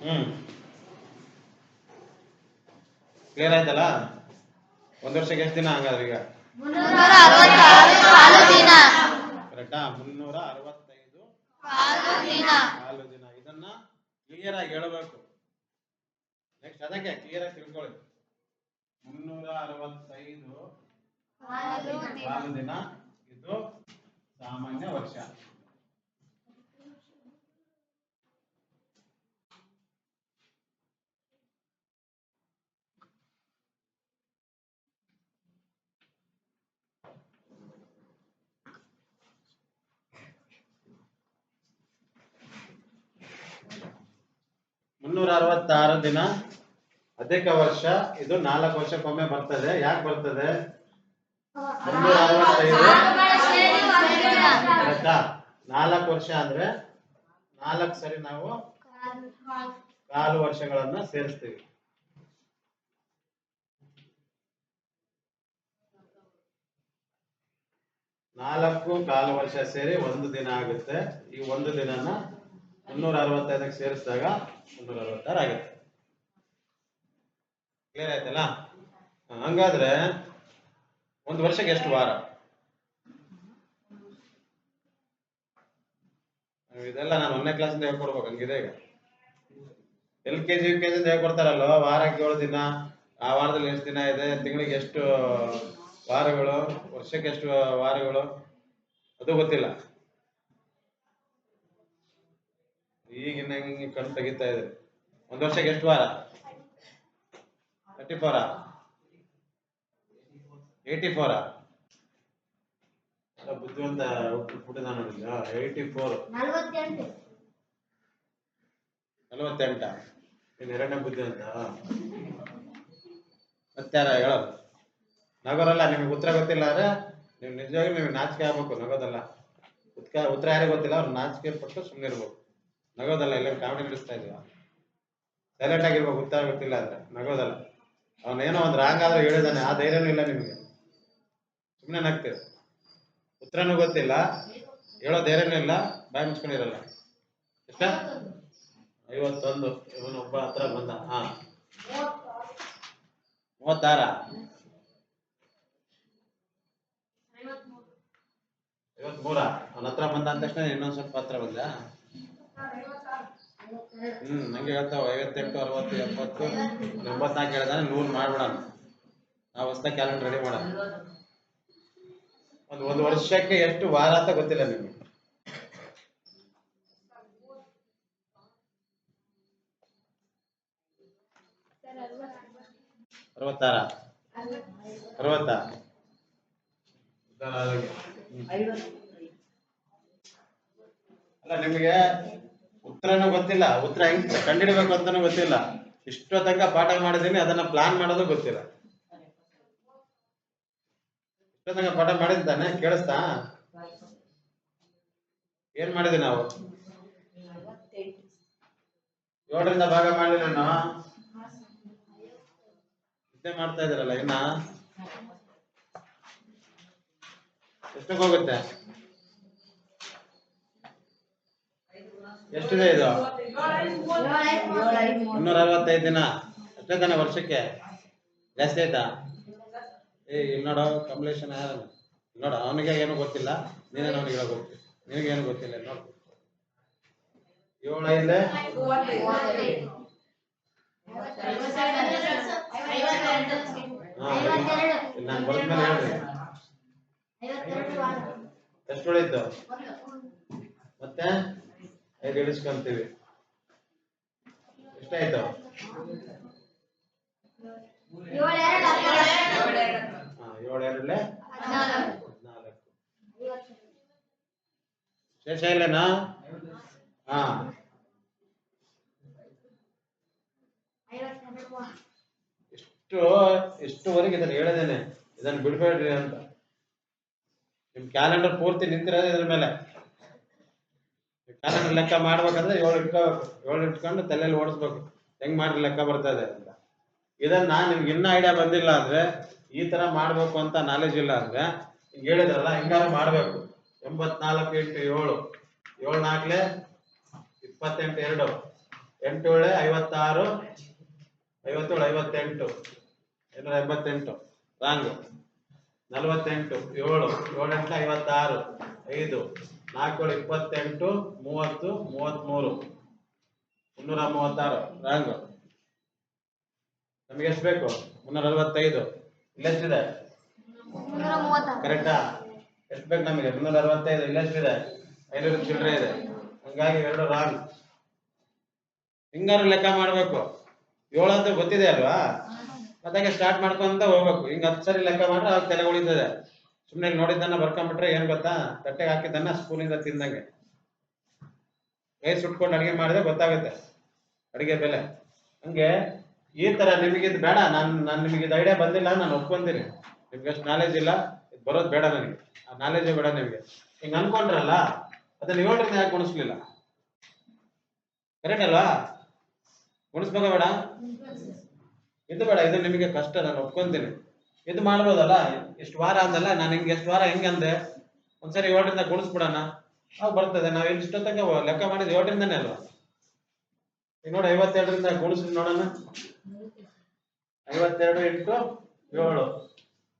ಹ್ಮ್. Clear ಆಯ್ತಲ್ಲ? ಒಂದ್ ವರ್ಷಕ್ಕೆ ಎಷ್ಟು ದಿನ ಹಂಗಾದ್ರೆ ಈಗ? ಕರೆಕ್ಟಾ ಮುನ್ನೂರ ಅರವತ್ತೈದು ಕಾಲು ದಿನ. ಇದನ್ನ ಕ್ಲಿಯರ್ ಆಗಿ ಹೇಳಬೇಕು. ನೆಕ್ಸ್ಟ್ ಅದಕ್ಕೆ ಕ್ಲಿಯರ್ ಆಗಿ ತಿಳ್ಕೊಳ್ಳಿ. ಮುನ್ನೂರ ಅರವತ್ತೈದು ಕಾಲು ದಿನ. ಇದು ಸಾಮಾನ್ಯ ವರ್ಷ. ಮುನ್ನೂರ ಅರವತ್ತಾರು ದಿನ ಅಧಿಕ ವರ್ಷ. ಇದು ನಾಲ್ಕು ವರ್ಷಕ್ಕೊಮ್ಮೆ ಬರ್ತದೆ. ಯಾಕೆ ಬರ್ತದೆ? ಮುನ್ನೂರ ನಾಲ್ಕು ವರ್ಷ ಅಂದ್ರೆ ನಾಲ್ಕು ಸರಿ ನಾವು ಕಾಲು ವರ್ಷಗಳನ್ನ ಸೇರಿಸ್ತೀವಿ. ನಾಲ್ಕು ಕಾಲು ವರ್ಷ ಸೇರಿ ಒಂದು ದಿನ ಆಗುತ್ತೆ. ಈ ಒಂದು ದಿನನ ಮುನ್ನೂರ ಅರವತ್ತೈದಕ್ಕೆ ಸೇರಿಸಿದಾಗ ಮುನ್ನೂರ ಅರವತ್ತಾರು ಆಗುತ್ತೆ. ಕ್ಲಿಯರ್ ಆಯ್ತಲ್ಲ? ಹಂಗಾದ್ರೆ ಒಂದು ವರ್ಷಕ್ಕೆ ಎಷ್ಟು ವಾರ? ಇದೆಲ್ಲ ನಾನು ಒಂದನೇ ಕ್ಲಾಸಿಂದ ಹೇಳ್ಕೊಡ್ಬೇಕು, ಹಂಗಿದೆ ಈಗ. L K G U K ಜಿಂದ ಹೇಳ್ಕೊಡ್ತಾರಲ್ವ, ವಾರಕ್ಕೆ ಏಳು ದಿನ, ಆ ವಾರದಲ್ಲಿ ಎಷ್ಟು ದಿನ ಇದೆ, ತಿಂಗಳಿಗೆ ಎಷ್ಟು ವಾರಗಳು, ವರ್ಷಕ್ಕೆ ಎಷ್ಟು ವಾರಗಳು, ಅದು ಗೊತ್ತಿಲ್ಲ. ಹಿಂಗೆ ಕಣ್ಣು ತೆಗಿತಾ ಇದೆ. ಒಂದು ವರ್ಷಕ್ಕೆ ಎಷ್ಟು ವಾರ? ತರ್ಟಿ ಫೋರ ಏಯ್ಟಿ ಫೋರ ಬುದ್ಧಿವಂತ ಹುಟ್ಟಿದ ನೋಡಿಲ್ಲ ಏಯ್ಟಿ ಫೋರ್ ನಲವತ್ತೆಂಟು. ಇನ್ನು ಎರಡನೇ ಬುದ್ಧಿವಂತ. ಮತ್ತಾರ ಹೇಳೋದು ನಗೋರಲ್ಲ ನಿಮಗೆ ಉತ್ತರ ಗೊತ್ತಿಲ್ಲ ಅಂದ್ರೆ ನೀವು ನಿಜವಾಗಿ ನಿಮಗೆ ನಾಚಿಕೆ ಆಗ್ಬೇಕು ನಗೋದಲ್ಲ. ಉತ್ಕ ಉತ್ತರ ಯಾರಿಗೆ ಗೊತ್ತಿಲ್ಲ ಅವ್ರು ನಾಚಿಕೆ ಪಟ್ಟು ಸುಮ್ಮನೆ ಇರ್ಬೇಕು ನಗೋದಲ್ಲ ಎಲ್ಲರೂ ಕಾಮಿಡಿ ನಡೆಸ್ತಾ ಇದೀವ ಸೈಲೆಂಟ್ ಆಗಿರ್ಬೇಕು ಉತ್ತರ ಗೊತ್ತಿಲ್ಲ ಅಂದ್ರೆ ನಗೋದಲ್ಲ. ಅವನೇನೋ ಒಂದು ರಾಂಗ್ ಆದ್ರೆ ಹೇಳಿದಾನೆ, ಆ ಧೈರ್ಯನೂ ಇಲ್ಲ ನಿಮಗೆ. ಸುಮ್ಮನೆ ನಗ್ತೀವಿ ಉತ್ತರನೂ ಗೊತ್ತಿಲ್ಲ, ಹೇಳೋ ಧೈರ್ಯನೂ ಇಲ್ಲ, ಬಾಯಿ ಮುಚ್ಕೊಂಡಿರಲ್ಲ. ಎಷ್ಟ? ಐವತ್ತೊಂದು ಒಬ್ಬ ಹತ್ರ ಬಂದ. ಹಾ. ಮೂವತ್ತಾರ? ಐವತ್ಮೂರ. ಅವನ ಹತ್ರ ಬಂದ ತಕ್ಷಣ ಇನ್ನೊಂದ್ ಸ್ವಲ್ಪ ಹತ್ರ ಬಂದ ಹ್ಮ್ ನಂಗೆ ಹೇಳ್ತಾವ ಐವತ್ತೆಂಟು ಅರವತ್ತು ಎಪ್ಪತ್ತು ಎಂಬತ್ನಾಲ್ಕು ಹೇಳ್ದಾನೆ ನೂರು ಮಾಡ್ಬಿಡೋಣ. ನಾವು ಹೊಸ ಕ್ಯಾಲೆಂಡರ್ ರೆಡಿ ಮಾಡೋಣ. ಒಂದು ಒಂದು ವರ್ಷಕ್ಕೆ ಎಷ್ಟು ವಾರ ಅಂತ ಗೊತ್ತಿಲ್ಲ ನಿಮಗೆ. ಅರವತ್ತಾರ? ಅರವತ್ತ? ಅಲ್ಲ ನಿಮಗೆ ಉತ್ತರನೂ ಗೊತ್ತಿಲ್ಲ, ಉತ್ತರ ಹೆಂಗ್ ಕಂಡಿಡ್ಬೇಕು ಅಂತಾನೂ ಗೊತ್ತಿಲ್ಲ. ಇಷ್ಟೋ ತನಕ ಪಾಠ ಮಾಡಿದೀನಿ ಅದನ್ನ ಪ್ಲಾನ್ ಮಾಡೋದು ಗೊತ್ತಿಲ್ಲ. ಇಷ್ಟೋ ತನಕ ಪಾಠ ಮಾಡಿದ್ದಾನೆ ಕೇಳಿಸ್ತಾ? ಏನ್ ಮಾಡಿದ್ವಿ ನಾವು? ಏಳರಿಂದ ಭಾಗ ಮಾಡಿ ನಾನು. ಮಾಡ್ತಾ ಇದ್ರಲ್ಲ ಇನ್ನ? ಎಷ್ಟಕ್ಕೆ ಹೋಗುತ್ತೆ? ಎಷ್ಟಿದೆ ಇದು? ಮುನ್ನೂರ ಅರವತ್ತೈದು ದಿನ. ಅಷ್ಟೇ ತಾನೆ ವರ್ಷಕ್ಕೆ? ಜಾಸ್ತಿ ಆಯ್ತಾ? ಏ ಇಲ್ಲಿ ನೋಡು ಕಮಲೇಶನ್ ಯಾರು ನೋಡು ಅವನಿಗೆ ಏನು ಗೊತ್ತಿಲ್ಲ. ನೀನೇನು ಅವನಿಗೆ ಹೇಳಬೇಕು ನಿನಗೇನು ಗೊತ್ತಿಲ್ಲ ನೋಡು. ಏಳು ಐದು? ಹಾ ಇಲ್ಲಿ ನಾನು ಬರೆದ್ಮೇಲೆ ಹೇಳ್ರಿ ಎಷ್ಟು ಉಳಿತು? ಮತ್ತೆ? ಐದು ಇಳಿಸ್ಕೊಂತೀವಿ. ಎಷ್ಟಾಯ್ತು? ಹಾ ಏಳು ಎರಡಲೆ ಹದಿನಾಲ್ಕು. ಶೇಷ ಇಲ್ಲನಾ? ಹಾ. ಇಷ್ಟು ಇಷ್ಟುವರೆಗೆ ಇದನ್ನ ಹೇಳದೇನೆ? ಇದನ್ನ ಬಿಡ್ಬೇಡ್ರಿ ಅಂತ. ನಿಮ್ ಕ್ಯಾಲೆಂಡರ್ ಪೂರ್ತಿ ನಿಂತಿರೋದು ಇದ್ರ ಮೇಲೆ. ಕ್ಯಾಲೆಂಡರ್ ಲೆಕ್ಕ ಮಾಡ್ಬೇಕಂದ್ರೆ ಏಳು ಇಟ್ಕೋಬೇಕು ಏಳು ಇಟ್ಕೊಂಡು ತಲೆಯಲ್ಲಿ ಓಡಿಸ್ಬೇಕು. ಹೆಂಗ್ ಮಾಡ್ರಿ ಲೆಕ್ಕ ಬರ್ತಾ ಇದೆ ಅಂತ. ಇದನ್ನ ನಿಮ್ಗೆ ಇನ್ನೂ ಐಡಿಯಾ ಬಂದಿಲ್ಲ ಅಂದ್ರೆ ಈ ತರ ಮಾಡ್ಬೇಕು ಅಂತ ನಾಲೆಜ್ ಇಲ್ಲ ಅಂದ್ರೆ ಹಿಂಗ್ ಹೇಳಿದ್ರಲ್ಲ, ಹಿಂಗಾರು ಮಾಡ್ಬೇಕು. ಎಂಬತ್ನಾಲ್ಕು ಇಂಟು ಏಳು ಏಳು ನಾಲ್ಕಲೆ ಇಪ್ಪತ್ತೆಂಟು ಎರಡು, ಎಂಟು ಏಳೆ ಐವತ್ತಾರು, ಐವತ್ತೇಳು ಐವತ್ತೆಂಟು ಇನ್ನೂರ ಎಂಬತ್ತೆಂಟು, ರಾಂಗ್. ನಲವತ್ತೆಂಟು, ಏಳು, ಏಳೆಂಟು ಐವತ್ತಾರು, ಐದು ನಾಲ್ಕು ಏಳು ಇಪ್ಪತ್ತೆಂಟು ಮೂವತ್ತು ಮೂವತ್ತ್ಮೂರು ಮುನ್ನೂರ ಮೂವತ್ತಾರು ರಾಂಗ್. ನಮಗೆ ಎಷ್ಟು ಬೇಕು? ಮುನ್ನೂರ ಅರವತ್ತೈದು ಇಲ್ಲೆಷ್ಟಿದೆ ಕರೆಕ್ಟಾ? ಎಷ್ಟು ಬೇಕು ನಮಗೆ? ಮುನ್ನೂರ ಅರವತ್ತೈದು ಇಲ್ಲೆಷ್ಟಿದೆ ಐನೂರು ಚಿಲ್ಲರೆ ಇದೆ. ಹಂಗಾಗಿ ಎರಡು ರಾಂಗ್. ಹಿಂಗಾರು ಲೆಕ್ಕ ಮಾಡಬೇಕು. ಏಳು ಅಂತ ಗೊತ್ತಿದೆ ಅಲ್ವಾ? ಅದಕ್ಕೆ ಸ್ಟಾರ್ಟ್ ಮಾಡ್ಕೊಂತ ಹೋಗ್ಬೇಕು. ಹಿಂಗೆ ಹತ್ತು ಸರಿ ಲೆಕ್ಕ ಮಾಡ್ರೆ ಅವಾಗ ತಲೆ ಉಳಿತದೆ. ಸುಮ್ಮನೆ ನೋಡಿದ್ದನ್ನ ಬರ್ಕೊಂಡ್ಬಿಟ್ರೆ ಏನ್ ಗೊತ್ತಾ? ತಟ್ಟೆಗೆ ಹಾಕಿದ್ದನ್ನ ಸ್ಪೂನಿಂದ ತಿಂದಂಗೆ. ಕೈ ಸುಟ್ಕೊಂಡು ಅಡಿಗೆ ಮಾಡಿದ್ರೆ ಗೊತ್ತಾಗುತ್ತೆ, ಅಡಿಗೆ ಬೆಲೆ. ಹಂಗೆ ಈ ತರ ನಿಮಗೆ ಇದು ಬೇಡ, ನಾನು ನಾನು ನಿಮಗೆ ಇದು ಐಡಿಯಾ ಬಂದಿಲ್ಲ, ನಾನು ಒಪ್ಕೊಂತೀನಿ. ನಿಮ್ಗೆ ಅಷ್ಟು ನಾಲೆಜ್ ಇಲ್ಲ, ಇದು ಬರೋದು ಬೇಡ ನನಗೆ. ಆ ನಾಲೆಜೇ ಬೇಡ ನಿಮಗೆ. ಹಿಂಗೆ ಅನ್ಕೊಂಡ್ರಲ್ಲ, ಅದನ್ನ ಏಳರಿಂದ ಯಾಕೆ ಗುಣಿಸ್ಲಿಲ್ಲ ಕರೆಕ್ಟ್ ಅಲ್ವಾ? ಗುಣಿಸ್ಬೇಕ ಬೇಡ? ಇದು ಬೇಡ, ಇದು ನಿಮಗೆ ಕಷ್ಟ, ನಾನು ಒಪ್ಕೊಂತೀನಿ. ಇದು ಮಾಡ್ಬೋದಲ್ಲ? ಎಷ್ಟು ವಾರ ಅಂದಲ್ಲ, ನಾನು ಹಿಂಗೆ ಎಷ್ಟು ವಾರ ಹೆಂಗೆ ಅಂದೆ? ಒಂದ್ಸರಿ ಏಳರಿಂದ ಗುಣಿಸ್ಬಿಡೋಣ. ಅವಾಗ ಬರ್ತದೆ, ನಾವು ಇಷ್ಟೊತ್ತಂಗೆ ಲೆಕ್ಕ ಮಾಡಿದ್ದು ಏಳರಿಂದನೇ ಅಲ್ವಾ? ಈಗ ನೋಡಿ, ಐವತ್ತೆರಡರಿಂದ ಗುಣಿಸಿ ನೋಡೋಣ. ಐವತ್ತೆರಡು ಇಂಟು ಏಳು.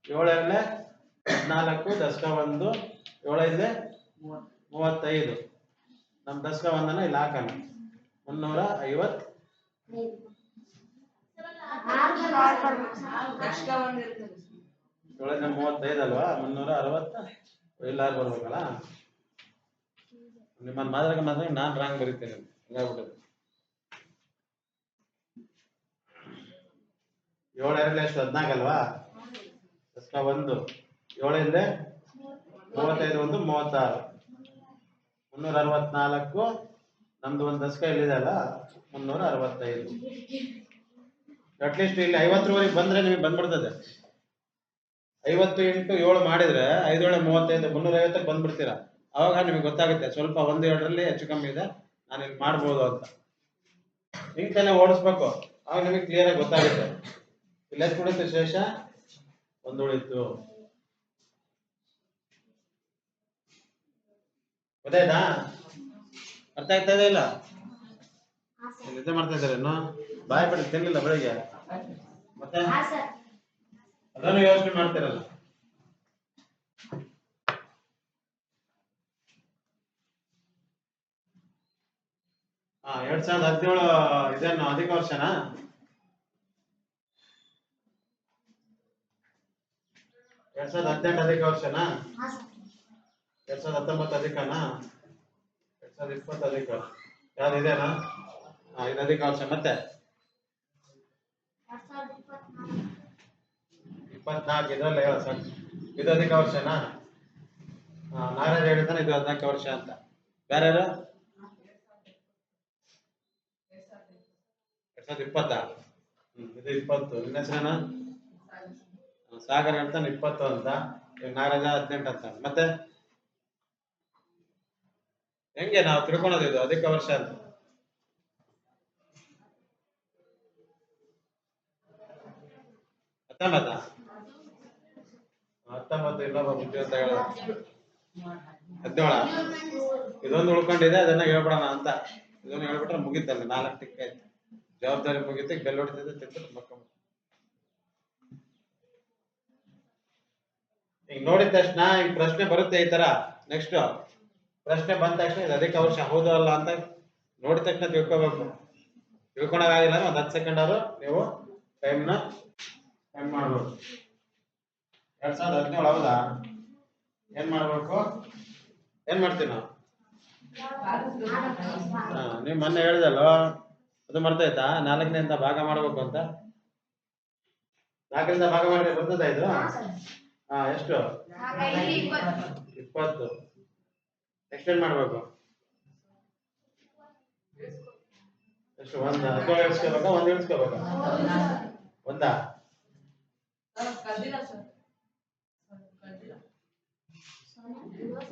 ಏಳರಲ್ಲೇ ಹದಿನಾಲ್ಕು, ದಶಕ ಒಂದು. ಏಳೈದೆ, ಮೂವತ್ತೈದು. ನಮ್ಮ ದಶಕ ಒಂದನ ಇಲ್ಲಿ ಹಾಕೋಣ. ಮುನ್ನೂರ ಐವತ್. ಏಳೈದ ಮೂವತ್ತೈದು ಅಲ್ವಾ? ಮುನ್ನೂರ ಅರವತ್ತ? ಎಲ್ಲಾರು ಬರ್ಬೇಕಲ್ಲ? ನಿಮ್ಮ ಮಾದ್ರಾಗ ಮಾತ್ರ ನಾನು ರಾಂಗ್ ಬರೀತೇನೆ. ಹಂಗಾಗ್ಬಿಟ್ಟದೆ ಏಳು ಎರಡು ಎಷ್ಟು? ಹದಿನಾಲ್ಕು ಅಲ್ವಾ? ಒಂದು. ಏಳಿಂದ ಮೂವತ್ತೈದು ಒಂದು ಮೂವತ್ತಾರು. ಮುನ್ನೂರ ಅರವತ್ನಾಲ್ಕು. ನಮ್ದು ಒಂದು ದಶಕ ಇಲ್ಲಿದೆ ಅಲ್ಲ? ಮುನ್ನೂರ ಅರವತ್ತೈದು. ಅಟ್ಲೀಸ್ಟ್ ಇಲ್ಲಿ ಐವತ್ತರವರೆಗೆ ಬಂದ್ರೆ ನಿಮಗೆ ಬಂದ್ಬಿಡ್ತದೆ. ಐವತ್ತು ಇಂಟು ಏಳು ಮಾಡಿದ್ರೆ ಐದೇಳು ಮೂವತ್ತೈದು ಮುನ್ನೂರ ಐವತ್ತಕ್ಕೆ ಬಂದ್ಬಿಡ್ತೀರಾ? ಅವಾಗ ನಿಮಗೆ ಗೊತ್ತಾಗುತ್ತೆ. ಸ್ವಲ್ಪ ಒಂದು ಎರಡರಲ್ಲಿ ಹೆಚ್ಚು ಕಮ್ಮಿ ಇದೆ. ನಾನು ಇಲ್ಲಿ ಮಾಡ್ಬೋದು ಅಂತ. ಹಿಂಗೆ ತಾನೇ ಓಡಿಸ್ಬೇಕು. ಅವಾಗ ನಿಮಗೆ ಕ್ಲಿಯರ್ ಆಗಿ ಗೊತ್ತಾಗುತ್ತೆ. ಇಲ್ಲಿ ಎಷ್ಟು ಉಳಿತು ಶೇಷ? ಒಂದು ಉಳಿತು. ಗೊತ್ತಾಯ್ತಾ? ಅರ್ಥ ಆಗ್ತಾ ಇದೆ ಇಲ್ಲ? ನಿದ್ದೆ ಮಾಡ್ತಾ ಇದ್ದಾರೆ ಬಾಯ್ ಬಿಡಿ ತಿನ್ಲಿಲ್ಲ ಬೆಳಿಗ್ಗೆ? ಮತ್ತೆ? ಅದನ್ನು ಯೋಚನೆ ಮಾಡ್ತಿರಲ್ಲ ಎರಡ್ ಸಾವಿರದ ಹದಿನೇಳು ಇದನ್ನು ಅಧಿಕ ವರ್ಷನಾ? ಎರಡ್ ಸಾವಿರದ ಹದಿನೆಂಟು ಅಧಿಕ ವರ್ಷನಾ? ಎರಡ್ ಸಾವಿರದ ಹತ್ತೊಂಬತ್ತು ಅಧಿಕನಾ? ಎರಡ್ ಸಾವಿರದ ಇಪ್ಪತ್ತು ಅಧಿಕ. ಯಾವ್ದು ಇದೇನಾ? ಇದು ಅಧಿಕ ವರ್ಷ ಮತ್ತೆ? ಇಪ್ಪತ್ನಾಲ್ಕು ಇದರಲ್ಲ ಹೇಳ ಸರ್. ಇದು ಅಧಿಕ ವರ್ಷನಾ? ನಾಗರಾಜ್ ಹೇಳಿದ್ದಾನೆ ಇದು ಹದಿನಾಲ್ಕು ವರ್ಷ ಅಂತ. ಬೇರೆ ಎರಡ್ ಸಾವಿರದ ಇಪ್ಪತ್ತಾ? ಇದು ಇಪ್ಪತ್ತು. ನಿನ್ನ ಹೆಸರೇನ? ಸಾಗರ್ ಹೇಳ್ತಾನೆ ಇಪ್ಪತ್ತು ಅಂತ. ನಾಗರಾಜ ಹದಿನೆಂಟು ಅಂತ. ಮತ್ತೆ? ಹೆಂಗೆ ನಾವು ತಿಳ್ಕೊಳೋದು ಇದು? ಅಧಿಕ ವರ್ಷ ಅಂತ. ಹತ್ತೊಂಬತ್ತಾ? ಹತ್ತೊಂಬತ್ತು, ಇನ್ನೊಬ್ಬ ಬುದ್ಧಿವಂತ ಹೇಳ ಹದಿನೇಳ. ಇದೊಂದು ಉಳ್ಕೊಂಡಿದೆ, ಅದನ್ನ ಹೇಳ್ಬಿಡೋಣ ಅಂತ. ಇದನ್ನ ಹೇಳ್ಬಿಟ್ರೆ ಮುಗಿತಲ್ಲ ನಾಲ್ಕು ಟಿಕ್ ಆಯ್ತು. ಜವಾಬ್ದಾರಿ ಮುಗಿತು ಬೆಲ್ಲ ಬೆಲ್ ಹೊಡಿತಿದ್ದೆ ತಿಂದ್ಬಿಟ್ಟು ಮಕ್ಕೊಂಬಿಟ್ಟು ಈಗ ನೋಡಿದ ತಕ್ಷಣ ಈಗ ಪ್ರಶ್ನೆ ಬರುತ್ತೆ ಈ ತರ ನೆಕ್ಸ್ಟ್ ಪ್ರಶ್ನೆ ಬಂದ ತಕ್ಷಣ ಇದು ಅದಕ್ಕೆ ಅವಶ್ಯ ಹೌದು ಅಲ್ಲ ಅಂತ ನೋಡಿದ ತಕ್ಷಣ ತಿಳ್ಕೊಬೇಕು. ತಿಳ್ಕೊಳಕಾಗಿಲ್ಲ ಒಂದು ಹತ್ತು ಸೆಕೆಂಡ್ ಆದ್ರೂ ನೀವು ಟೈಮ್ನ ಟೈಮ್ ಮಾಡ್ಬೋದು. ಎರಡ್ ಸಾವಿರದ ಹದಿನೇಳು ಹೌದಾ? ಏನ್ ಮಾಡ್ಬೇಕು? ಏನ್ ಮಾಡ್ತೀವಿ ನಾವು ನೀವು ಮೊನ್ನೆ ಹೇಳ್ದಲ್ವ? ಅದು ಮರ್ತೈತಾ ನಾಲ್ಕನೇಂದ ಭಾಗ ಮಾಡ್ಬೇಕು ಅಂತ? ನಾಲ್ಕರಿಂದ ಭಾಗ ಮಾಡಿದ್ರೆ ಬರ್ತದ ಇದು? ಹಾ ಎಷ್ಟು? ಇಪ್ಪತ್ತು. ಎಕ್ಸ್ಟೆಂಡ್ ಮಾಡ್ಬೇಕು? ಎಷ್ಟು ಒಂದ್? ಹದಿನೇಳು ಇಳಿಸ್ಕೋಬೇಕಾ ಒಂದ್ ಇಳಿಸ್ಕೋಬೇಕಾ ಒಂದಾ?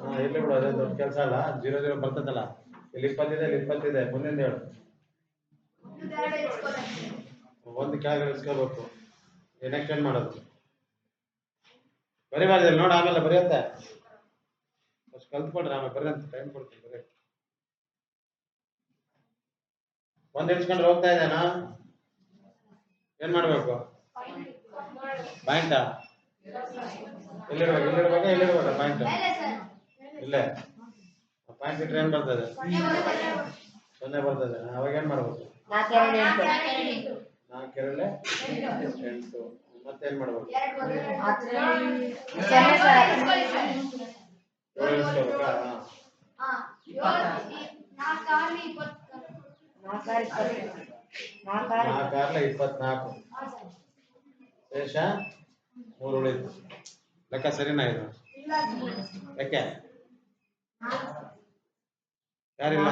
ಹಾ, ಇರ್ಲಿ ಬಿಡು, ಅದೇ ದೊಡ್ಡ ಕೆಲಸ ಅಲ್ಲ. ಜೀರೋ ಜೀರೋ ಬರ್ತದಲ್ಲ. ಇಲ್ಲಿ ಇಪ್ಪತ್ತಿದೆ ಇಲ್ಲಿ ಇಪ್ಪತ್ತಿದೆ. ಮುಂದಿನ ಹೇಳು. ಒಂದು ಕೆಳಗಡೆ ಇಸ್ಕೋಬೇಕು. ಏನ್ ಎಕ್ಸ್ಟೆಂಡ್ ಮಾಡೋದು? ಬರಿಬಾರ್ದಿಲ್ಲ ನೋಡಿ, ಆಮೇಲೆ ಬರೆಯುತ್ತೆ. ಅಷ್ಟು ಕಲ್ತ್ಕೊಡ್ರಿ, ಆಮೇಲೆ ಬರೆಯಂತ ಟೈಮ್ ಕೊಡ್ತೀನಿ, ಬರೀ. ಒಂದು ಇಡ್ಸ್ಕೊಂಡ್ರೆ ಹೋಗ್ತಾ ಇದ್ದೇನಾ? ಏನ್ ಮಾಡ್ಬೇಕು? ಪಾಯಿಂಟಾ ಎಲ್ಲಿಡ್ಬೇಕು ಇಲ್ಲಿಡ್ಬೇಕಾ ಎಲ್ಲಿಡ್ಬೇಕಾ ಪಾಯಿಂಟ್ ಇಲ್ಲೇ. ಪಾಯಿಂಟ್ ಇಟ್ರೆ ಏನ್ ಬರ್ತದೆ? ಸೊನ್ನೆ ಬರ್ತದೆ. ಅವಾಗ ಏನ್ ಮಾಡ್ಬೇಕು? ಎಂಟು ನಾಲ್ಕೆರಳೆ ಎಂಟು. ಮತ್ತೇನ್ ಮಾಡ್ಬೇಕು? ನಾಲ್ಕಾರ್ಲೆ ಇಪ್ಪತ್ನಾಲ್ಕು. ಶೇಷ ಮೂರು ಉಳಿತು ಲೆಕ್ಕ ಸರಿನಾ ಇದು? ಯಾಕೆ? ಯಾರಿಲ್ಲ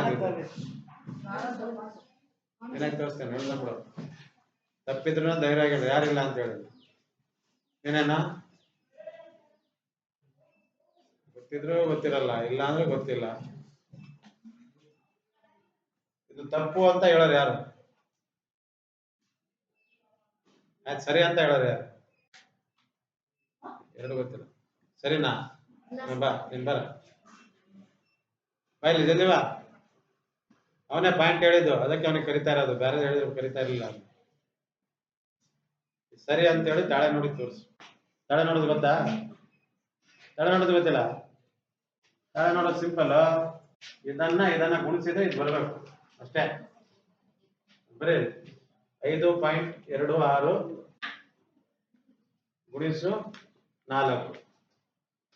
ತೋರಿಸ್ತೇನೆ ಎಲ್ಲ ಬಿಡು. ತಪ್ಪಿದ್ರು ಧೈರ್ಯ ಆಗಿಲ್ಲ ಯಾರಿಲ್ಲ ಅಂತ ಹೇಳಿ. ಏನೇನ? ಗೊತ್ತಿದ್ರು ಗೊತ್ತಿರಲ್ಲ ಇಲ್ಲ ಅಂದ್ರೆ ಗೊತ್ತಿಲ್ಲ. ಇದು ತಪ್ಪು ಅಂತ ಹೇಳೋರು ಯಾರು? ಆಯ್ತು ಸರಿ ಅಂತ ಹೇಳೋರು ಯಾರು? ಎರಡು ಗೊತ್ತಿಲ್ಲ. ಸರಿನಾ? ಬಾ ನೀನ್ ಬರ ಬಾ ಇಲ್ಲಿ ಅವನೇ ಪಾಯಿಂಟ್ ಹೇಳಿದ್ದು. ಅದಕ್ಕೆ ಅವನಿಗೆ ಕರಿತಾ ಇರೋದು. ಬೇರೆ ಹೇಳಿದ್ರು ಕರಿತಾ ಇರಲಿಲ್ಲ ಸರಿ ಅಂತ ಹೇಳಿ ತಾಳೆ ನೋಡಿ ತೋರಿಸು. ತಾಳೆ ನೋಡೋದು ಗೊತ್ತಾ? ತಾಳೆ ನೋಡೋದು ಗೊತ್ತಿಲ್ಲ? ತಾಳೆ ನೋಡೋದು ಸಿಂಪಲ್ ಇದನ್ನ ಇದನ್ನ ಗುಣಿಸಿದ್ರೆ ಇದು ಬರಬೇಕು. ಅಷ್ಟೇ. ಬರೀ ಐದು ಪಾಯಿಂಟ್ ಎರಡು ಆರು ಗುಣಿಸು ನಾಲ್ಕು.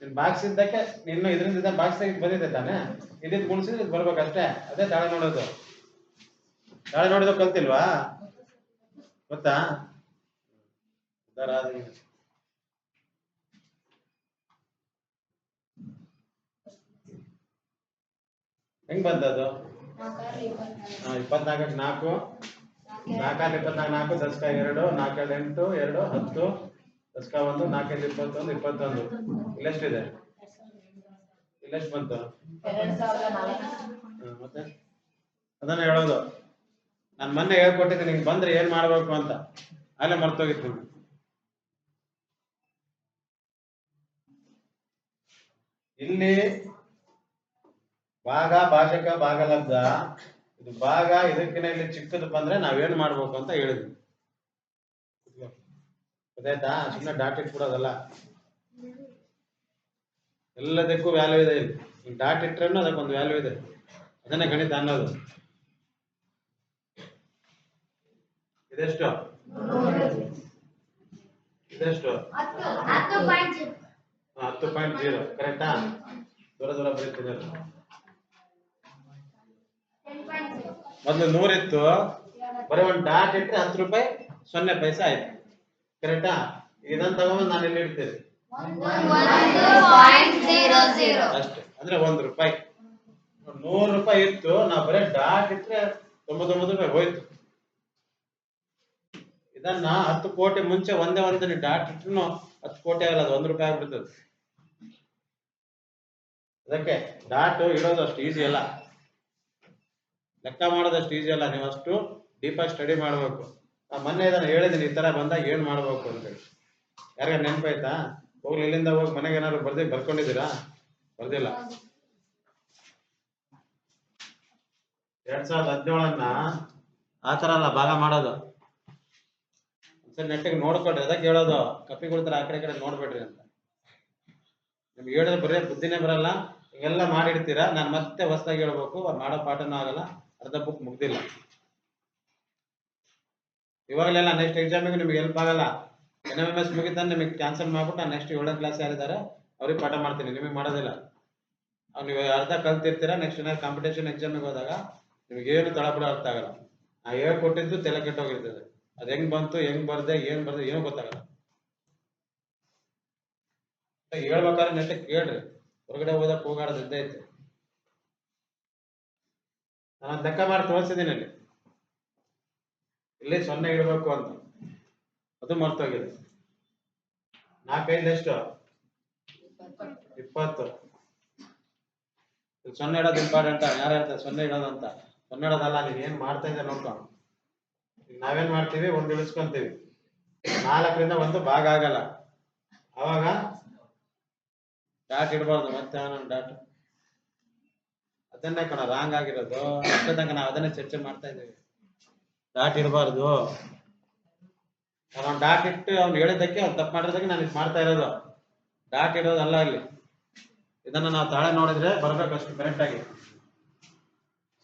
ನೀನ್ ಬಾಕ್ಸ್ ಇದ್ದಕ್ಕೆ ಇನ್ನು ಇದರಿಂದ ಬಾಕ್ಸ್ ತೆಗೆದು ಬಂದಿದೆ ತಾನೆ? ಇದ್ದಿದ್ ಗುಣಿಸಿದ್ರೆ ಇದು ಬರ್ಬೇಕಷ್ಟೇ. ಅದೇ ತಾಳೆ ನೋಡೋದು. ತಾಳೆ ನೋಡೋದು ಕಲ್ತಿಲ್ವಾ? ಗೊತ್ತಾ. ಹೆಂಗ್ ಬಂದದು ಹಾ, ಇಪ್ಪತ್ನಾಲ್ಕಕ್ಕೆ ನಾಲ್ಕು. ನಾಲ್ಕಾರು ಇಪ್ಪತ್ನಾಲ್ಕು, ನಾಲ್ಕು, ದಸ್ಕ ಎರಡು ನಾಲ್ಕು ಎಂಟು, ಎರಡು, ಹತ್ತು. ದಸ್ಕ ಒಂದು ನಾಲ್ಕೈದು ಇಪ್ಪತ್ತೊಂದು ಇಪ್ಪತ್ತೊಂದು ಇಲ್ಲೆಷ್ಟಿದೆ ಇಲ್ಲೆಷ್ಟು ಬಂತು. ಮತ್ತೆ? ಅದನ್ನ ಹೇಳೋದು. ನಾನು ಮೊನ್ನೆ ಹೇಳ್ಕೊಟ್ಟಿದ್ದೆ ನಿಂಗೆ ಬಂದ್ರೆ ಏನ್ ಮಾಡ್ಬೇಕು ಅಂತ. ಅಲ್ಲೇ ಮರ್ತೋಗಿತ್ತು ನಿಮ್ಗೆ ಇಲ್ಲಿ ಭಾಗ ಭಾಷಕ ಭಾಗಲಬ್ಧ. ಇದು ಭಾಗ ಇದಕ್ಕಿಂತ ಇಲ್ಲಿ ಚಿಕ್ಕದು ಬಂದ್ರೆ ನಾವೇನ್ ಮಾಡ್ಬೇಕು ಅಂತ ಹೇಳಿದ್ವಿ. ಗೊತ್ತಾಯ್ತಾ ಸುಮ್ಮನೆ ಡಾಟ್ ಇಟ್ಬಿಡೋದಲ್ಲ ಎಲ್ಲದಕ್ಕೂ ವ್ಯಾಲ್ಯೂ ಇದೆ ಇಲ್ಲಿ. ಡಾಟ್ ಇಟ್ರೇನು ಅದಕ್ಕೊಂದು ವ್ಯಾಲ್ಯೂ ಇದೆ. ಅದನ್ನೇ ಗಣಿತ ಅನ್ನೋದು. ಇದೆಷ್ಟು? ಇದೆಷ್ಟು? ಹತ್ತು ಪಾಯಿಂಟ್ ಜೀರೋ ಕರೆಕ್ಟಾ ದೂರ ದೂರ ಬರೀತಿದ್ದಾರೆ. ಮೊದಲು ನೂರಿತ್ತು. ಬರೀ ಒಂದು ಡಾಟ್ ಇಟ್ಟರೆ ಹತ್ತು ರೂಪಾಯಿ, ಸೊನ್ನೆ ಪೈಸೆ ಆಯ್ತು. ಕರೆಕ್ಟಾ? ಇದನ್ನ ತಗೊಂಡು ನಾನು ಇಲ್ಲಿ ಇಡ್ತೇನೆ? ಅಷ್ಟೇ. ಅಂದ್ರೆ ಒಂದ್ ರೂಪಾಯಿ. ನೂರು ರೂಪಾಯಿ ಇತ್ತು. ನಾ ಬರೀ ಡಾಟ್ ಇಟ್ರೆ ತೊಂಬತ್ತೊಂಬತ್ತು ರೂಪಾಯಿ ಹೋಯ್ತು. ಇದನ್ನ ಹತ್ತು ಕೋಟಿ ಮುಂಚೆ ಒಂದೇ ಒಂದನೇ ಡಾಟ್ ಇಟ್ರು ಹತ್ತು ಕೋಟಿ ಆಗಲ್ಲ ಅದು ಒಂದ್ ರೂಪಾಯಿ ಆಗ್ಬಿಡ್ತದೆ. ಅದಕ್ಕೆ ಡಾಟ್ ಇಡೋದು ಅಷ್ಟು ಈಸಿ ಅಲ್ಲ. ಲೆಕ್ಕ ಮಾಡೋದಷ್ಟು ಈಸಿ ಅಲ್ಲ. ನೀವು ಅಷ್ಟು ಡೀಪಾಗಿ ಸ್ಟಡಿ ಮಾಡಬೇಕು. ಮೊನ್ನೆ ಇದನ್ನ ಹೇಳಿದ್ದೀನಿ ಈ ತರ ಬಂದಾಗ ಏನ್ ಮಾಡ್ಬೇಕು ಅಂತೇಳಿ ಯಾರಿಗ ನೆನಪಾಯ್ತಾ? ಹೋಗ್ಲಿ, ಇಲ್ಲಿಂದ ಹೋಗಿ ಮನೆಗೆ ಏನಾದ್ರು ಬರ್ದಿ, ಬರ್ಕೊಂಡಿದ್ದೀರಾ? ಬರ್ದಿಲ್ಲ. ಎರಡ್ ಸಾವಿರದ ಹದಿನೇಳನ್ನ ಆತರ ತರ ಅಲ್ಲ, ಭಾಗ ಮಾಡೋದು. ಒಂದ್ಸರಿ ನೆಟ್ಟಿಗೆ ನೋಡ್ಕೊಡ್ರಿ ಅದಕ್ಕೆ ಹೇಳೋದು, ಕಪ್ಪಿ ಕೊಡ್ತಾರೆ ಆ ಕಡೆ ಕಡೆ ನೋಡ್ಬೇಡ್ರಿ ಅಂತ. ನಿಮ್ಗೆ ಹೇಳಿದ್ರೆ ಬರೀ ಬುದ್ಧಿನೇ ಬರಲ್ಲ, ಎಲ್ಲ ಮಾಡಿಡ್ತೀರಾ? ನಾನು ಮತ್ತೆ ಹೊಸದಾಗಿ ಹೇಳ್ಬೇಕು ಮಾಡೋ ಪಾಠನೂ ಆಗಲ್ಲ, ಅರ್ಧ ಬುಕ್ ಮುಗ್ದಿಲ್ಲ. ಇವಾಗಲೆಲ್ಲ ನೆಕ್ಸ್ಟ್ ಎಕ್ಸಾಮಿಗೆ ನಿಮ್ಗೆ ಹೆಲ್ಪ್ ಆಗಲ್ಲ. ಎನ್ ಎಂ ಎಸ್ ಮುಗಿತಾನೆ ನಿಮಗೆ ಕ್ಯಾನ್ಸಲ್ ಮಾಡ್ಬಿಟ್ಟು ನೆಕ್ಸ್ಟ್ ಏಳನೇ ಕ್ಲಾಸ್ ಯಾರಿದ್ದಾರೆ ಅವ್ರಿಗೆ ಪಾಠ ಮಾಡ್ತೀನಿ, ನಿಮಗೆ ಮಾಡೋದಿಲ್ಲ. ನೀವು ಅರ್ಧ ಕಲ್ತಿರ್ತೀರಾ ನೆಕ್ಸ್ಟ್ ಏನಾದ್ರು ಕಾಂಪಿಟೇಷನ್ ಎಕ್ಸಾಮಿಗೆ ಹೋದಾಗ ನಿಮಗೆ ಏನು ತಳಪಡ ಅರ್ಥ ಆಗಲ್ಲ. ನಾ ಹೇಳ್ಕೊಟ್ಟಿದ್ದು ತಲೆ ಕೆಟ್ಟೋಗಿರ್ತದೆ ಅದು ಹೆಂಗ್ ಬಂತು, ಹೆಂಗ್ ಬರ್ದೆ, ಏನ್ ಬರ್ದೆ ಏನೂ ಗೊತ್ತಾಗಲ್ಲ. ಹೇಳ್ಬೇಕಾದ್ರೆ ನೆಟ್ಟ ಕೇಳ್ರಿ. ಹೊರಗಡೆ ಹೋದಾಗ ಹೋಗಾಡೋದು ಐತೆ ನಾನು ಲೆಕ್ಕ ಮಾಡಿ ತೋರಿಸಿದ್ದೀನಿ ಇಲ್ಲಿ ಇಲ್ಲಿ ಸೊನ್ನೆ ಇಡಬೇಕು ಅಂತ. ಅದು ಮರ್ತೋಗಿದೆ. ನಾಲ್ಕೈದು ಎಷ್ಟು? ಇಪ್ಪತ್ತು. ಸೊನ್ನೆ ಇಡೋದು ಇಂಪಾರ್ಟೆಂಟ್ ಯಾರು ಹೇಳ್ತಾರೆ ಸೊನ್ನೆ ಇಡೋದಂತ ಸೊನ್ನೆ ಇಡೋದಲ್ಲ, ನೀನ್ ಏನ್ ಮಾಡ್ತಾ ಇದ್ದೆ ನೋಡ್ಕೊ. ನಾವೇನ್ ಮಾಡ್ತೀವಿ? ಒಂದು ಇಳಿಸ್ಕೊಂತೀವಿ. ನಾಲ್ಕರಿಂದ ಒಂದು ಭಾಗ ಆಗಲ್ಲ. ಅವಾಗ ಡಾಟ್ ಇಡಬಾರ್ದು, ಮತ್ತೆ ಡಾಟ್ ಅದನ್ನೇ ಕಣ ರಾಂಗ್ ಆಗಿರೋದು. ತನಕ ನಾವು ಅದನ್ನೇ ಚರ್ಚೆ ಮಾಡ್ತಾ ಇದ್ದೀವಿ. ಡಾಟ್ ಇರಬಾರ್ದು. ನಾನು ಡಾಟ್ ಇಟ್ಟು ಅವ್ನು ಹೇಳಿದ್ದಕ್ಕೆ ಅವ್ನು ತಪ್ಪು ಮಾಡಿರೋದಕ್ಕೆ ನಾನು ಇದು ಮಾಡ್ತಾ ಇರೋದು. ಡಾಟ್ ಇಡೋದಲ್ಲ ಇಲ್ಲಿ ಇದನ್ನ ನಾವು ತಾಳೆ ನೋಡಿದ್ರೆ ಬರ್ಬೇಕು ಅಷ್ಟು ಕರೆಕ್ಟ್ ಆಗಿ.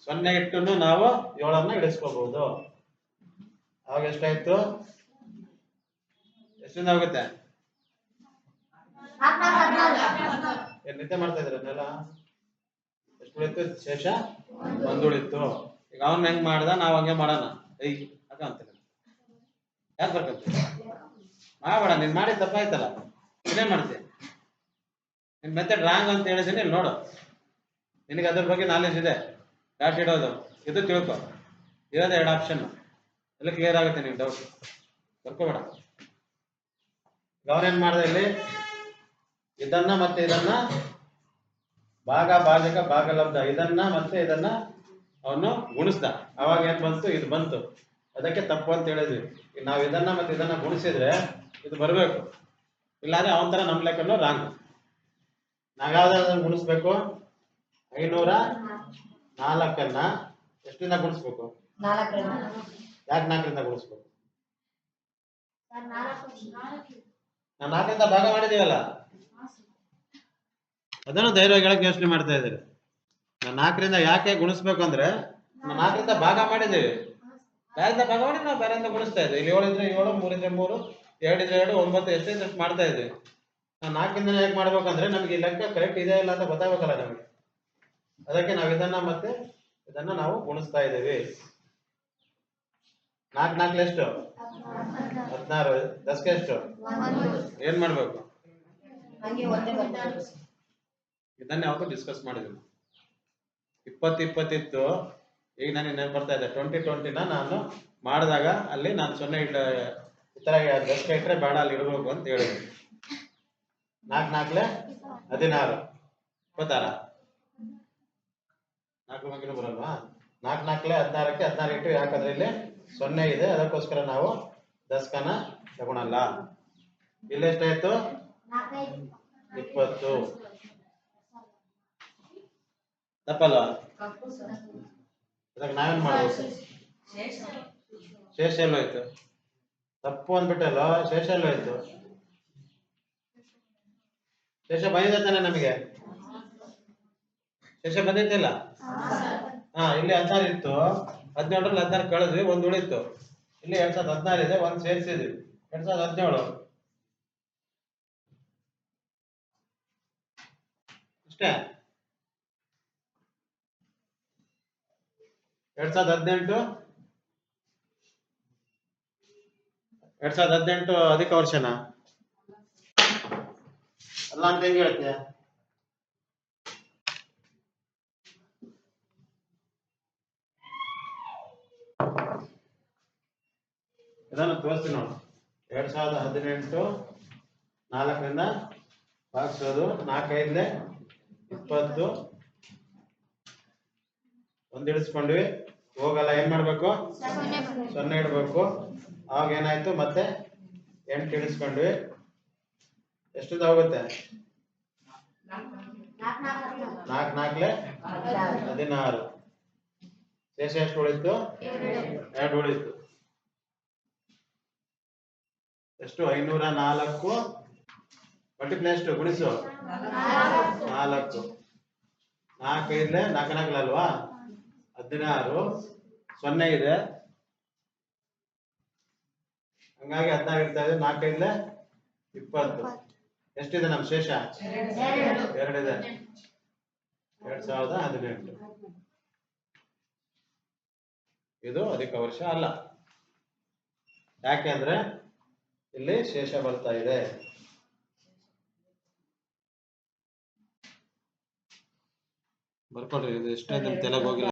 ಸೊನ್ನೆ ಇಟ್ಟು ನಾವು ಏಳನ್ನ ಇಳಿಸ್ಕೋಬಹುದು ಅವಾಗ ಎಷ್ಟಾಯ್ತು? ಎಷ್ಟಿಂದ ಹೋಗುತ್ತೆ? ಏನ್ ನಿದ್ದೆ ಮಾಡ್ತಾ ಇದ್ರನ್ನೆಲ್ಲ ಎಷ್ಟು ಉಳಿತು? ಶೇಷ? ಒಂದು ಉಳಿತು. ಈಗ ಅವನ್ ಹೆಂಗ್ ಮಾಡ್ದ? ನಾವ್ ಹಂಗೆ ಮಾಡೋಣ. ಐ ಅದ ಅಂತೀನಿ ಯಾಕೆ ಬರ್ಕಂತ ಮಾಡಬೇಡ, ನೀನ್ ಮಾಡಿ ತಪ್ಪಾಯ್ತಲ್ಲ. ಇದೇ ಮಾಡ್ತೀಯ? ನಿನ್ ಮೆಥಡ್ ರಾಂಗ್ ಅಂತ ಹೇಳಿದೀನಿ ನೋಡು. ನಿನಗೆ ಅದ್ರ ಬಗ್ಗೆ ನಾಲೆಜ್ ಇದೆ. ಡಾಟ್ ಇಡೋದು. ಇದು ತಿಳ್ಕೊ. ಇರೋದು ಎರಡು ಆಪ್ಷನ್ ಎಲ್ಲ ಕ್ಲಿಯರ್ ಆಗುತ್ತೆ ನಿನ್ ಡೌಟ್ ಬರ್ಕೋಬೇಡ. ಅವನೇನ್ ಮಾಡ್ದೆ ಇಲ್ಲಿ? ಇದನ್ನ ಮತ್ತೆ ಇದನ್ನ ಭಾಗ, ಭಾಜಕ, ಭಾಗಲಬ್ಧ. ಇದನ್ನ ಮತ್ತೆ ಇದನ್ನ ಅವನು ಗುಣಿಸ್ದ. ಅವಾಗ ಏನ್ ಬಂತು? ಇದು ಬಂತು. ಅದಕ್ಕೆ ತಪ್ಪು ಅಂತ ಹೇಳಿದ್ವಿ. ನಾವು ಇದನ್ನ ಮತ್ತೆ ಇದನ್ನ ಗುಣಿಸಿದ್ರೆ ಇದು ಬರಬೇಕು. ಇಲ್ಲಾಂದ್ರೆ ಅವನ ತರ ನಮ್ ಲೆಕ್ಕಲ್ಲೂ ರಾಂಗ್ ನಾವ್ ಯಾವ್ದಾದ್ರು ಗುಣಿಸ್ಬೇಕು? ಐನೂರ ನಾಲ್ಕನ್ನ ಎಷ್ಟಿಂದ ಗುಣಿಸ್ಬೇಕು? ಯಾಕೆ ನಾಲ್ಕರಿಂದ ಗುಣಿಸ್ಬೇಕು? ನಾವು ನಾಲ್ಕರಿಂದ ಭಾಗ ಮಾಡಿದೀವಲ್ಲ? ಅದನ್ನು ಧೈರ್ಯವಾಗಿ ಹೇಳಕ್ ಯೋಚನೆ ಮಾಡ್ತಾ ಇದ್ದೀರಿ. ನಾಲ್ಕರಿಂದ ಯಾಕೆ ಗುಣಿಸ್ಬೇಕು ಅಂದ್ರೆ ನಾಲ್ಕರಿಂದ ಭಾಗ ಮಾಡಿದ್ದೀವಿ. ಬೇರೆಯಿಂದ ಭಾಗ ಮಾಡಿ ನಾವು ಬೇರೆಯಿಂದ ಗುಣಿಸ್ತಾ ಇದ್ದೀವಿ ಇಲ್ಲಿ ಏಳು ಇದ್ರೆ ಏಳು ಮೂರಿದ್ರೆ ಮೂರು ಎರಡು ಇದ್ರೆ ಎರಡು ಒಂಬತ್ತು ಎಷ್ಟು ಎಷ್ಟು ಮಾಡ್ತಾ ಇದ್ದೀವಿ ನಾವು ನಾಲ್ಕಿಂದ ಯಾಕೆ ಮಾಡ್ಬೇಕಂದ್ರೆ ನಮಗೆ ಈ ಲೆಕ್ಕ ಕರೆಕ್ಟ್ ಇದೆ ಇಲ್ಲ ಅಂತ ಗೊತ್ತಾಗಬೇಕಲ್ಲ ನಮಗೆ. ಅದಕ್ಕೆ ನಾವು ಇದನ್ನ ಮತ್ತೆ ಇದನ್ನ ನಾವು ಗುಣಿಸ್ತಾ ಇದ್ದೀವಿ. ನಾಲ್ಕು ನಾಲ್ಕು ಎಷ್ಟು? ಹದಿನಾರು. ದಸ್ಗೆ ಎಷ್ಟು? ಏನ್ ಮಾಡ್ಬೇಕು? ಇದನ್ನ ಯಾವತ್ತೂ ಡಿಸ್ಕಸ್ ಮಾಡಿದ್ವಿ ಇಪ್ಪತ್ತು ಇಪ್ಪತ್ತಿತ್ತು ಈಗ ನನಗೆ ನೆನಪು ಬರ್ತಾ ಇದೆ ಟ್ವೆಂಟಿ ಟ್ವೆಂಟಿನ ನಾನು ಮಾಡಿದಾಗ ಅಲ್ಲಿ ನಾನು ಸೊನ್ನೆ ಇಟ್ಟ ಈ ಥರ ದಶಕ ಇಟ್ಟರೆ ಬೇಡ, ಅಲ್ಲಿ ಇಡಬೇಕು ಅಂತ ಹೇಳಿದ್ವಿ ನಾಲ್ಕು ನಾಲ್ಕಲೆ? ಹದಿನಾರು. ಗೊತ್ತಾರ ನಾಲ್ಕು ಮಗಿನ ಬರಲ್ವಾ? ನಾಲ್ಕು ನಾಲ್ಕಲೆ ಹದಿನಾರಕ್ಕೆ ಹದಿನಾರು ಇಟ್ಟು ಯಾಕಂದ್ರೆ ಇಲ್ಲಿ ಸೊನ್ನೆ ಇದೆ? ಅದಕ್ಕೋಸ್ಕರ ನಾವು ದಸ್ಕನ ತಗೊಳಲ್ಲ. ಇಲ್ಲಿ ಎಷ್ಟಾಯ್ತು ಇಪ್ಪತ್ತು. ತಪ್ಪಲ್ಲ. ಅದಕ್ಕೆ ನಾವೇನ್ ಮಾಡ್ಬೇಕು ಶೇಷ. ಎಲ್ಲೋಯ್ತು ತಪ್ಪು ಅಂದ್ಬಿಟ್ಟಲ್ಲ ಶೇಷ ಎಲ್ಲೋಯ್ತು ಶೇಷ ಬಂದಿದೆ ತಾನೆ ನಮಗೆ? ಶೇಷ ಬಂದಿತ್ತಿಲ್ಲ ಹಾ ಇಲ್ಲಿ ಹದಿನಾರು ಇತ್ತು. ಹದಿನೇಳರಲ್ಲಿ ಹದಿನಾರು ಕಳೆದ್ವಿ ಒಂದು ಉಳಿತು ಇಲ್ಲಿ ಎರಡ್ ಸಾವಿರದ ಹದಿನಾರು ಇದೆ ಒಂದ್ ಸೇರಿಸಿದ್ವಿ. ಎರಡ್ ಸಾವಿರದ ಹದಿನೇಳು. ಅಷ್ಟೇ? ಎರಡ್ ಸಾವಿರದ ಹದಿನೆಂಟು? ಎರಡ್ ಸಾವಿರದ ಹದಿನೆಂಟು ಅಧಿಕ ವರ್ಷನ? ಅಲ್ಲ ಅಂತ ಹೆಂಗ್ ಹೇಳ್ತೀಯ? ಇದನ್ನ ತೋರಿಸ್ತೀನಿ ನೋಡು. ಎರಡ್ ಸಾವಿರದ ಹದಿನೆಂಟು ನಾಲ್ಕರಿಂದ ಭಾಗಿಸೋದು ನಾಲ್ಕೈದ್ಲೆ ಇಪ್ಪತ್ತು. ಒಂದು ಇಳಿಸ್ಕೊಂಡ್ವಿ ಹೋಗಲ್ಲ ಏನ್ ಮಾಡ್ಬೇಕು? ಸೊನ್ನೆ ಇಡ್ಬೇಕು. ಅವಾಗ ಏನಾಯ್ತು? ಮತ್ತೆ ಎಂಟು ಇಳಿಸ್ಕೊಂಡ್ವಿ. ಎಷ್ಟು ಹೋಗುತ್ತೆ ನಾಲ್ಕು ನಾಲ್ಕಲೆ? ಹದಿನಾರು. ಶೇಷ ಎಷ್ಟು ಉಳಿತು? ಎರಡು ಉಳಿತು. ಎಷ್ಟು? ಐನೂರ ನಾಲ್ಕು. ಮಲ್ಟಿಪ್ಲೈ ಎಷ್ಟು? ಗುಣಿಸು. ನಾಲ್ಕು. ನಾಲ್ಕೈದ್ಲೆ ನಾಲ್ಕು ನಾಲ್ಕಲಲ್ವಾ ಹದಿನಾರು, ಸೊನ್ನೆ ಇದೆ. ಹಂಗಾಗಿ ಹದಿನಾರು ಇರ್ತಾ ಇದೆ ನಾಲ್ಕೈದ ಇಪ್ಪತ್ತು. ಎಷ್ಟಿದೆ ನಮ್ಮ ಶೇಷ? ಎರಡಿದೆ ಎರಡ್ ಸಾವಿರದ ಹದಿನೆಂಟು. ಇದು ಅಧಿಕ ವರ್ಷ ಅಲ್ಲ. ಯಾಕೆಂದ್ರೆ ಇಲ್ಲಿ ಶೇಷ ಬರ್ತಾ ಇದೆ. ಬರ್ಕೊಡ್ರಿ, ಇದು ಎಷ್ಟೇ ನಿಮ್ ತಲೆಗೆ ಹೋಗಿಲ್ಲ.